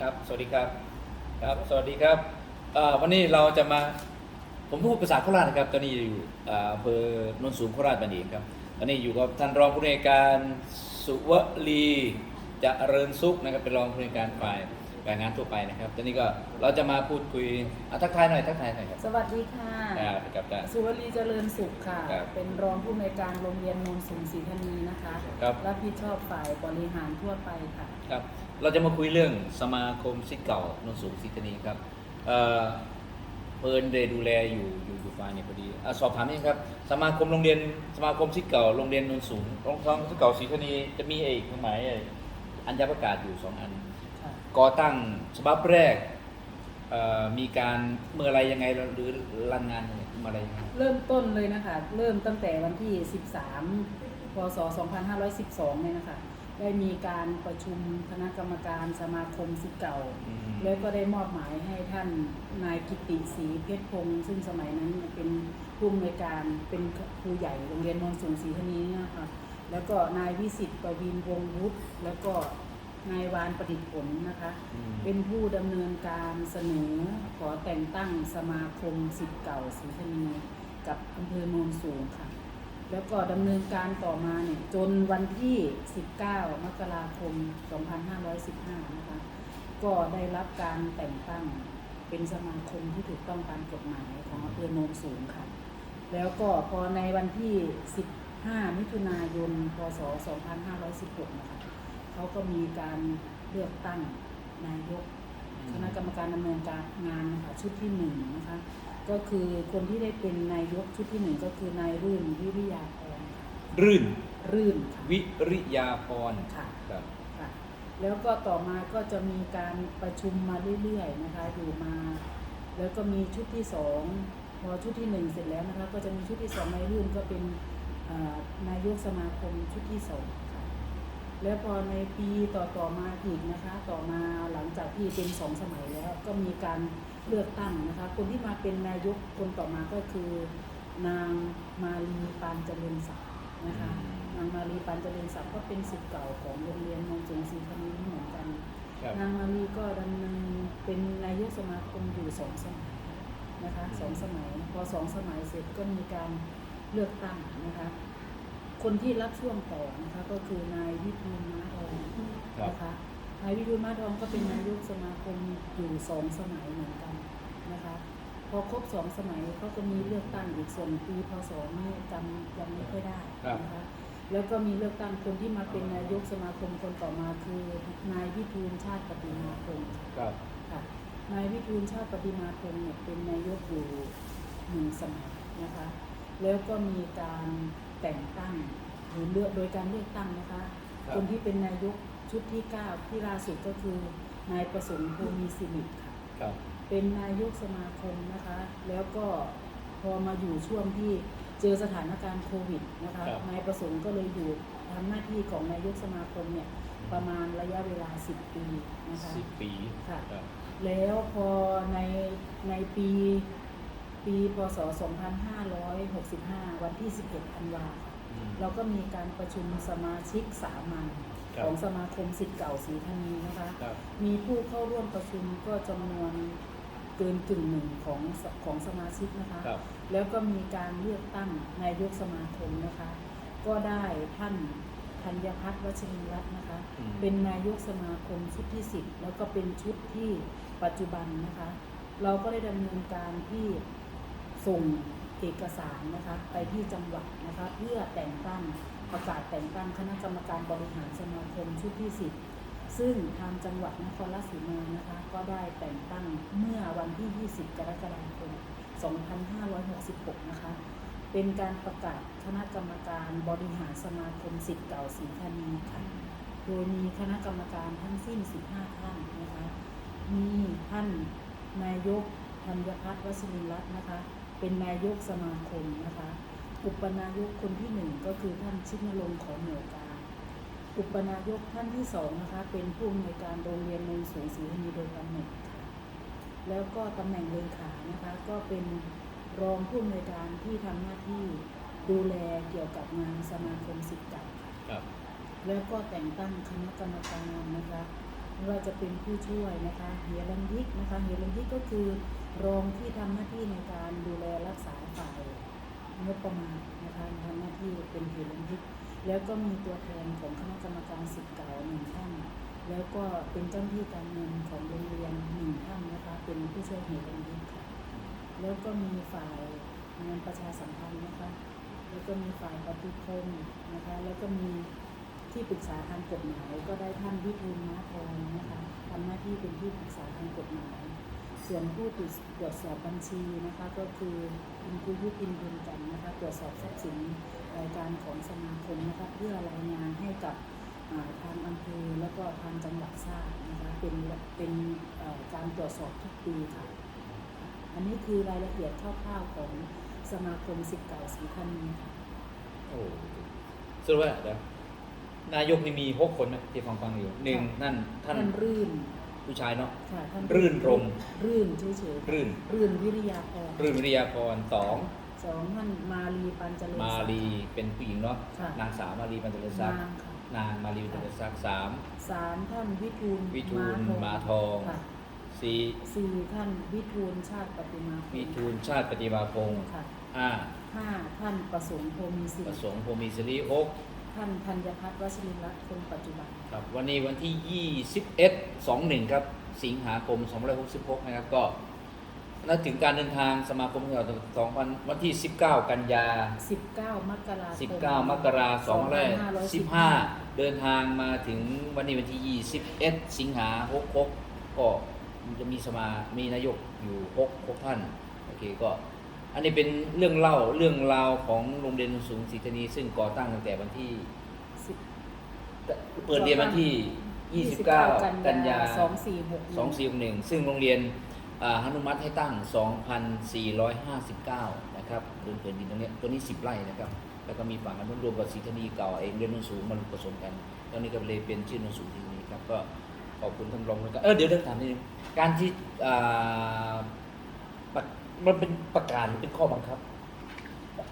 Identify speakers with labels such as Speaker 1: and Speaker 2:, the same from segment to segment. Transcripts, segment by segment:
Speaker 1: ครับ สวัสดีครับ ครับ สวัสดีครับวันนี้เราจะมา ผมพูดภาษาโคราชนะครับ ตอนนี้อยู่อำเภอโนนสูงโคราชบันเองครับ ตอนนี้อยู่กับท่านรองผู้ในการสุวลีจะเริญสุขนะครับ เป็นรองผู้ในการฝ่าย แรงงานทั่วไปนะครับตอนนี้ก็เราจะมาพูดคุยอะทักทายหน่อยทักทายหน่อยครับ
Speaker 2: สวัสดีค่ะ
Speaker 1: ครับครับครับ
Speaker 2: สุวรีเจริญสุขค่ะ
Speaker 1: ครับ
Speaker 2: เป็นรองผู้อำนวยการโรงเรียนโนนสูงศรีธานีนะคะ
Speaker 1: ครับ
Speaker 2: รับผิดชอบฝ่ายบริหารทั่วไปค่ะ
Speaker 1: ครับเราจะมาคุยเรื่องสมาคมศิษย์เก่าโนนสูงศรีธานีครับเอ่อเพิร์นเดดูแลอยู่อยู่อยู่ฝ่ายเนี่ยพอดีอะสอบถามนิดนึงครับสมาคมโรงเรียนสมาคมศิษย์เก่าโรงเรียนโนนสูงโรงทองศิษย์เก่าศรีธานีจะมีเอกหมายไอ้อัญญประกาศอยู่สองอัน
Speaker 2: ค่ะ
Speaker 1: ก่อตั้งฉบับแรกเอ่อมีการเมื่อไรยังไงหรือรันงานยังไงเมื่อไรยังไง
Speaker 2: เริ่มต้นเลยนะคะ เริ่มตั้งแต่วันที่ 13 พศ 2512 เนี่ยนะคะ ได้มีการประชุมคณะกรรมการสมาคมศิษย์เก่า
Speaker 1: อืม
Speaker 2: แล้วก็ได้มอบหมายให้ท่านนายกิติศรีเพชรพงศ์ซึ่งสมัยนั้นเป็นผู้อำนวยการเป็นครูใหญ่โรงเรียนโนนสูงศรีธานีเนี่ยนะคะแล้วก็นายวิสิตประวินวงศ์วุฒิแล้วก็ นายวานประดิษฐ์ผลนะคะ
Speaker 1: อืม
Speaker 2: เป็นผู้ดำเนินการเสนอขอแต่งตั้งสมาคมสิทธิ์เก่าศรีธานีกับอำเภอโนนสูงค่ะ แล้วก็ดำเนินการต่อมาเนี่ยจนวันที่ 19 มกราคม 2515 นะคะ ก็ได้รับการแต่งตั้งเป็นสมาคมที่ถูกต้องตามกฎหมายของอำเภอโนนสูงค่ะ แล้วก็พอในวันที่ 15 มิถุนายน พศ 2516 นะคะ เขาก็มีการเลือกตั้งนายกคณะกรรมการดำเนินการงานนะคะชุดที่หนึ่งนะคะ ก็คือคนที่ได้เป็นนายกชุดที่หนึ่งก็คือนายรื่นวิริยาพรค่ะ
Speaker 1: รื่น
Speaker 2: รื่นค่ะ
Speaker 1: วิริยาพร
Speaker 2: ค่ะ
Speaker 1: ครับ
Speaker 2: ค่ะแล้วก็ต่อมาก็จะมีการประชุมมาเรื่อยๆนะคะอยู่มา แล้วก็มีชุดที่สองพอชุดที่หนึ่งเสร็จแล้วนะคะ ก็จะมีชุดที่สองนายรื่นก็เป็นเอ่อนายกสมาคมชุดที่สองค่ะ แล้วพอในปีต่อต่อๆมาอีกนะคะ ต่อมาหลังจากที่เป็นสองสมัยแล้ว ก็มีการเลือกตั้งนะคะ คนที่มาเป็นนายกคนต่อมาก็คือนางมาลีปานเจริญศักดิ์นะคะ
Speaker 1: อืม
Speaker 2: นางมาลีปานเจริญศักดิ์ก็เป็นศิษย์เก่าของโรงเรียนมงจงศรีธานีเหมือนกัน
Speaker 1: ครับ
Speaker 2: นางมาลีก็ดำเนินเป็นนายกสมาคมอยู่สองสมัยนะคะสองสมัยพอสองสมัยเสร็จก็มีการเลือกตั้งนะคะ คนที่รับช่วงต่อนะคะก็คือนายวิทูลม้าทอง
Speaker 1: ครับ
Speaker 2: นะคะนายวิทูลม้าทองก็เป็นนายกสมาคมอยู่สองสมัยเหมือนกันนะคะพอครบสองสมัยเขาก็มีเลือกตั้งอีกส่วนปีพศนี่จำยังไม่ค่อยได้นะคะแล้วก็มีเลือกตั้งคนที่มาเป็นนายกสมาคมคนต่อมาคือนายวิทูลชาติปฏิมาพงศ์
Speaker 1: ครับ
Speaker 2: ค่ะนายวิทูลชาติปฏิมาพงศ์เนี่ยเป็นนายกอยู่หนึ่งสมัยนะคะ แล้วก็มีการ แต่งตั้งหรือเลือกโดยการเลือกตั้งนะคะ
Speaker 1: ครับ
Speaker 2: คนที่เป็นนายกชุดที่ 9 ที่ล่าสุดก็คือนายประสงค์ภูมิสิริค่ะ
Speaker 1: ครับ
Speaker 2: เป็นนายกสมาคมนะคะ แล้วก็พอมาอยู่ช่วงที่เจอสถานการณ์โควิดนะคะ
Speaker 1: ครับ
Speaker 2: นายประสงค์ก็เลยอยู่ทำหน้าที่ของนายกสมาคมเนี่ยประมาณระยะเวลา 10 ปีนะคะ
Speaker 1: สิบปี
Speaker 2: ค่ะ
Speaker 1: ครับ
Speaker 2: แล้วพอในในปี ปีพศ 2565 วันที่ 11ธันวาค่ะ
Speaker 1: อืม
Speaker 2: เราก็มีการประชุมสมาชิกสามัญ
Speaker 1: ครับ
Speaker 2: ของสมาคมสิทธิ์เก่าศรีธานีนะคะ
Speaker 1: ครับ
Speaker 2: มีผู้เข้าร่วมประชุมก็จำนวนเกินกึ่งหนึ่งของสของสมาชิกนะคะ
Speaker 1: ครับ
Speaker 2: แล้วก็มีการเลือกตั้งนายกสมาคมนะคะ ก็ได้ท่านธัญพัฒน์วชิริรัตน์นะคะ
Speaker 1: อืม
Speaker 2: เป็นนายกสมาคมชุดที่สิบแล้วก็เป็นชุดที่ปัจจุบันนะคะ เราก็ได้ดำเนินการที่ ส่งเอกสารนะคะไปที่จังหวัดนะคะเพื่อแต่งตั้งประกาศแต่งตั้งคณะกรรมการบริหารสมาคมชุดที่สิบซึ่งทางจังหวัดนครราชสีมานะคะก็ได้แต่งตั้งเมื่อวันที่ 20 กรกฎาคม 2566 นะคะ เป็นการประกาศคณะกรรมการบริหารสมาคมสิทธิ์เก่าศรีธานีค่ะ โดยมีคณะกรรมการทั้งสิ้น 15 ท่านนะคะ มีท่านนายกธัญพัฒน์วชิรินทร์รัตน์นะคะ เป็นนายกสมาคมนะคะ อุปนายกคนที่หนึ่งก็คือท่านชิดนรงค์ของเหนือการอุปนายกท่านที่สองนะคะ เป็นผู้อำนวยการโรงเรียนโนนสูงศรีธานีโดยตำแหน่งค่ะแล้วก็ตำแหน่งเลขานะคะ ก็เป็นรองผู้อำนวยการที่ทำหน้าที่ดูแลเกี่ยวกับงานสมาคมสิทธิ์เก่าค่ะ
Speaker 1: ครับ
Speaker 2: แล้วก็แต่งตั้งคณะกรรมการนะคะไม่ว่าจะเป็นผู้ช่วยนะคะเฮียรันยิกนะคะเฮียรันยิกก็คือ รองที่ทำหน้าที่ในการดูแลรักษาฝ่ายงบประมาณนะคะทำหน้าที่เป็นเฮียรันแล้วก็มีตัวแทนของคณะกรรมการสิทธิ์เก่าหนึ่งท่านแล้วก็เป็นเจ้าหน้าที่การเงินของโรงเรียนหนึ่งท่านนะคะเป็นผู้ช่วยเฮียรันค่ะแล้วก็มีฝ่ายงานประชาสัมพันธ์นะคะ แล้วก็มีฝ่ายปฏิคมนะคะ แล้วก็มีที่ปรึกษาทางกฎหมาย ก็ได้ท่านวิทูลม้าทองนะคะทำหน้าที่เป็นที่ปรึกษาทางกฎหมาย ส่วนผู้ตรวจตรวจสอบบัญชีนะคะก็คือคุณครูยุพินบุญจันทร์นะคะตรวจสอบทรัพย์สินรายการของสมาคมนะคะเพื่อรายงานให้กับอ่าทางอำเภอแล้วก็ทางจังหวัดทราบนะคะเป็นเป็นเอ่อการตรวจสอบทุกปีค่ะอันนี้คือรายละเอียดคร่าวๆของสมาคมสิทธิ์เก่าสีพันธ์ค่ะ
Speaker 1: โอ้สรุปว่าเดี๋ยวนายกนี่มีหกคนไหมที่ฟังฟังอยู่หนึ่งนั่นท่าน
Speaker 2: ท่านรื่น
Speaker 1: ผู้ชายเนาะ
Speaker 2: ค่ะท่าน
Speaker 1: รื่นรม
Speaker 2: รื่นเฉยๆ
Speaker 1: รื่น
Speaker 2: รื่นวิริยาพร
Speaker 1: รื่นวิทยาพรสอง
Speaker 2: สองท่านมาลีปัญจเล
Speaker 1: มาลีเป็นผู้หญิงเนาะ
Speaker 2: ค่ะ
Speaker 1: นางสาวมาลีปัญจเลศั
Speaker 2: นากง
Speaker 1: ดิ์
Speaker 2: ค่ะ
Speaker 1: นางมาลีปัญจเลศักดิ์สาม
Speaker 2: สามท่านวิทูล
Speaker 1: วิทูลมาทอง
Speaker 2: ค่ะ
Speaker 1: สี่
Speaker 2: สี่ท่านวิทูลชาติปฏิมาพงศ์
Speaker 1: วิทูลชาติปฏิมาพงศ์
Speaker 2: ค่ะ
Speaker 1: ห้า
Speaker 2: ห้าท่านประสงค์โพมีสิ
Speaker 1: ป
Speaker 2: ริ
Speaker 1: ระสงค์โพมีสิริหก
Speaker 2: ท่านธัญพัฒน์วชิรินทร์รัตน์คนปัจจุบัน
Speaker 1: ครับวันนี้วันที่ 21 21 ครับ สิงหาคม 2566 นะครับ ก็นัดถึงการเดินทางสมาคมเรา2000วันที่ 19 กันยา
Speaker 2: 19 มกราคม
Speaker 1: 19 มกราคม2515 เดินทางมาถึงวันนี้วันที่ 21 สิงหา 66 ก็จะมีสมา มีนายกอยู่ 6 6 ท่าน โอเคก็ อันนี้เป็นเรื่องเล่าเรื่องราวของโรงเรียนสูงศรีธานีซึ่งก่อตั้งตั้งแต่วันที่
Speaker 2: 10
Speaker 1: เปิดเรียนวันที่ 29 กันยา
Speaker 2: 2461
Speaker 1: 2461 ซึ่งโรงเรียนอ่าอนุมัติให้ตั้ง 2,459 นะครับพื้นผืนดินตรงเนี้ยตัวนี้ 10 ไร่นะครับ แล้วก็มีฝั่งอนุรวมกับศรีธานีเก่าเองเรียนโนนสูงมันผสมกัน ตอนนี้ก็เลยเป็นชื่อโนนสูงศรีธานีครับ ก็ขอบคุณท่านรองแล้วก็เออเดี๋ยวเดี๋ยวถามนิดนึงการที่อ่าประ มันเป็นประกาศหรือเป็นข้อบังคับ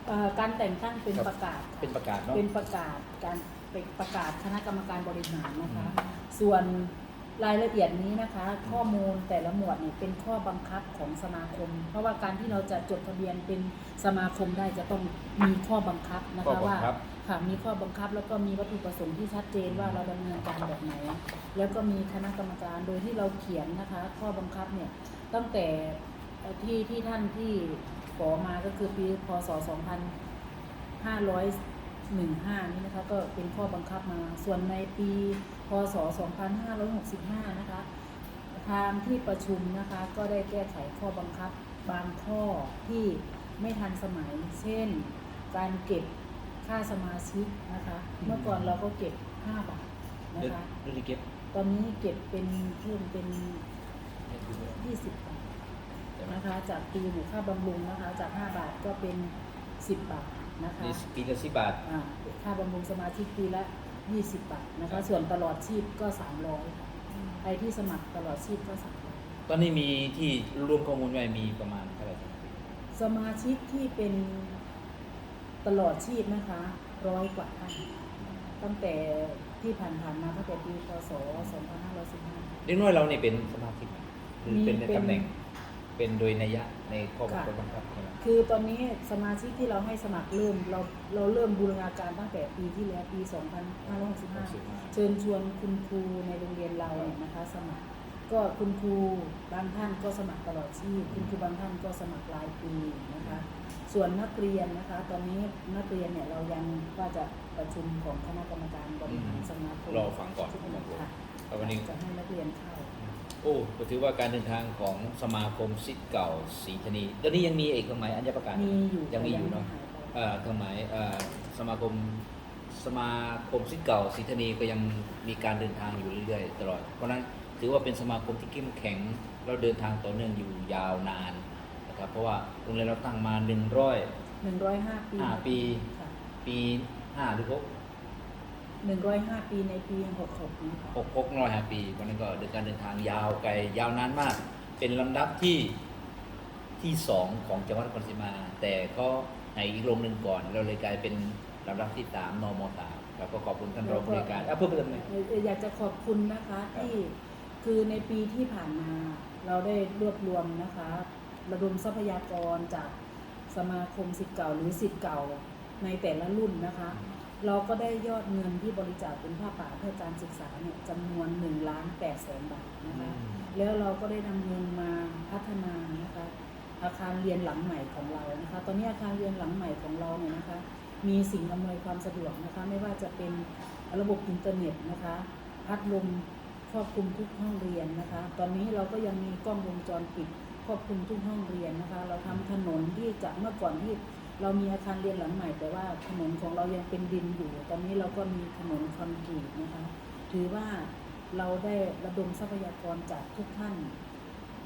Speaker 2: เอ่อการแต่งตั้งเป็น
Speaker 1: ครับ
Speaker 2: ประกาศค่ะ
Speaker 1: เป็นประกาศเนาะ
Speaker 2: เป็นประกาศการเป็นประกาศคณะกรรมการบริหารนะคะ
Speaker 1: อืม
Speaker 2: ส่วนรายละเอียดนี้นะคะ ข้อมูลแต่ละหมวดเนี่ยเป็นข้อบังคับของสมาคม เพราะว่าการที่เราจะจดทะเบียนเป็นสมาคมได้จะต้องมีข้อบังคับนะ
Speaker 1: ข้อ
Speaker 2: คะ
Speaker 1: บั
Speaker 2: ว่า
Speaker 1: งคับ
Speaker 2: ค่ะมีข้อบังคับแล้วก็มีวัตถุประสงค์ที่ชัดเจนว่าเราดำเนินการแบบไหน แล้วก็มีคณะกรรมการโดยที่เราเขียนนะคะ ข้อบังคับเนี่ยตั้งแต่เอ่อ ที่ที่ท่านที่ขอมาก็คือปีพศ 2515 นี่นะคะก็เป็นข้อบังคับมา ส่วนในปีพศ 2565 นะคะทางที่ประชุมนะคะก็ได้แก้ไขข้อบังคับบางข้อที่ไม่ทันสมัย เช่น การเก็บค่าสมาชิกนะคะ เมื่อก่อนเราก็เก็บ 5 บาทนะ
Speaker 1: เดี๋ยว
Speaker 2: คะ
Speaker 1: เดี๋ยวเก็บ
Speaker 2: ตอนนี้เก็บเป็นเพิ่มเป็น 20 บาท นะคะ จากปีหมู่ค่าบำรุงนะคะ จาก 5 บาทก็เป็น 10 บาทนะคะ
Speaker 1: นี่ปีละสิบบาท
Speaker 2: อ่าค่าบำรุงสมาชิกปีละ 20 บาทนะ
Speaker 1: ครั
Speaker 2: คะ
Speaker 1: บ
Speaker 2: ส่วนตลอดชีพก็ 300ค่ะใครที่สมัครตลอดชีพก็300
Speaker 1: ตอนนี้มีที่รวมข้อมูลไว้มีประมาณเท่าไหร่ครับ
Speaker 2: สมาชิกที่เป็นตลอดชีพนะคะร้อยกว่าท่านตั้งแต่ที่ผ่านๆมาตั้งแต่ปีพศ 2515
Speaker 1: เด็กน้อยเราเนี่ยเป็นสมาชิกไหมหรือ
Speaker 2: มี
Speaker 1: เป็นใน
Speaker 2: เป็น
Speaker 1: ตำแหน่ง เป็นโดยนัยยะในข้อบังคับ
Speaker 2: ค่ะ
Speaker 1: บังคับใช่ไหม
Speaker 2: คือตอนนี้สมาชิกที่เราให้สมัครเริ่มเราเราเริ่มบูรณาการตั้งแต่ปีที่แล้วปี 2565 เชิญชวนคุณครูในโรงเรียนเราเนี่ยนะคะสมัคร ก็คุณครูบางท่านก็สมัครตลอดชีพคุณครูบางท่านก็สมัครรายปีนะคะส่วนนักเรียนนะคะ ตอนนี้นักเรียนเนี่ยเรายังว่าจะประชุมของคณะกรรมการบริหารสมาคม
Speaker 1: รอฟังก่อน
Speaker 2: ค่ะ
Speaker 1: แล้ววันนี้
Speaker 2: จะให้นักเรียนเข้า
Speaker 1: โอ้ก็ถือว่าการเดินทางของสมาคมศิษย์เก่าศรีธานีตอนนี้ยังมีเอกหมายอัญญประกาศ
Speaker 2: มีอยู่
Speaker 1: ยังมีอยู่เนาะ
Speaker 2: หายไป
Speaker 1: เอ่อเครื่องหมายเอ่อสมาคมสมาคมศิษย์เก่าศรีธานีก็ยังมีการเดินทางอยู่เรื่อยๆ ตลอด เพราะฉะนั้นถือว่าเป็นสมาคมที่เข้มแข็งเราเดินทางต่อเนื่องอยู่ยาวนานนะครับเพราะว่าโรงเรียนเราตั้งมา100
Speaker 2: หนึ่งร้อยห้าปี
Speaker 1: ห้าปี
Speaker 2: ค่ะ
Speaker 1: ปีห้าหรือ หก
Speaker 2: หนึ่งร้อยห้าปีในปีหกหกนี้ค่ะ
Speaker 1: หกหกร้อยห้าปีวันนั้นก็เดินการเดินทางยาวไกลยาวนานมาก เป็นลำดับที่ที่สองของจังหวัดนครศรีมา แต่ก็ในอีกโรงหนึ่งก่อน เราเลยกลายเป็นลำดับที่สามนมสามครับก็ขอบคุณท่านรองผู้ในวยการอะเพิ่มเติมหน่อย
Speaker 2: เอ่ออยากจะขอบคุณนะคะที่คือในปีที่ผ่านมา เราได้รวบรวมนะคะ ระดมทรัพยากรจากสมาคมสิทธิ์เก่าหรือสิทธิ์เก่าในแต่ละรุ่นนะคะ เราก็ได้ยอดเงินที่บริจาคเป็นผ้าป่าเพื่อการศึกษาเนี่ยจำนวน1ล้าน8แสนบาทนะคะแล้วเราก็ได้นำเงินมาพัฒนานะคะอาคารเรียนหลังใหม่ของเรานะคะ ตอนนี้อาคารเรียนหลังใหม่ของเราเนี่ยนะคะ มีสิ่งอำนวยความสะดวกนะคะ ไม่ว่าจะเป็นระบบอินเทอร์เน็ตนะคะ พัดลมครอบคลุมทุกห้องเรียนนะคะ ตอนนี้เราก็ยังมีกล้องวงจรปิดครอบคลุมทุกห้องเรียนนะคะ เราทำถนนที่จากเมื่อก่อนที่ เรามีอาคารเรียนหลังใหม่ แต่ว่าถนนของเรายังเป็นดินอยู่ ตอนนี้เราก็มีถนนคอนกรีตนะคะ ถือว่าเราได้ระดมทรัพยากรจากทุกท่าน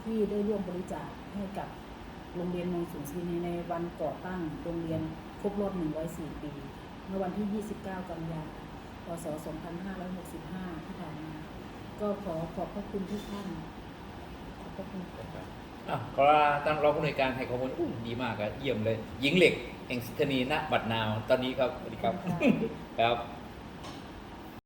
Speaker 2: ที่ได้ร่วมบริจาคให้กับโรงเรียนมงสูงศรีในในวันก่อตั้งโรงเรียนครบรอบ 104 ปีเมื่อวันที่ 29 กันยายน พศ 2565 ที่ผ่านมา ก็ขอขอบพระคุณทุกท่าน ขอบพระคุณค่ะ
Speaker 1: อะก็ตั้งรองผู้ในวยการให้ข้อมูลอู้ดีมากครับเยี่ยมเลย หญิงเหล็กแห่งสิทธานีณบัดนาว ตอนนี้ครับสวัสดีครับ ครับ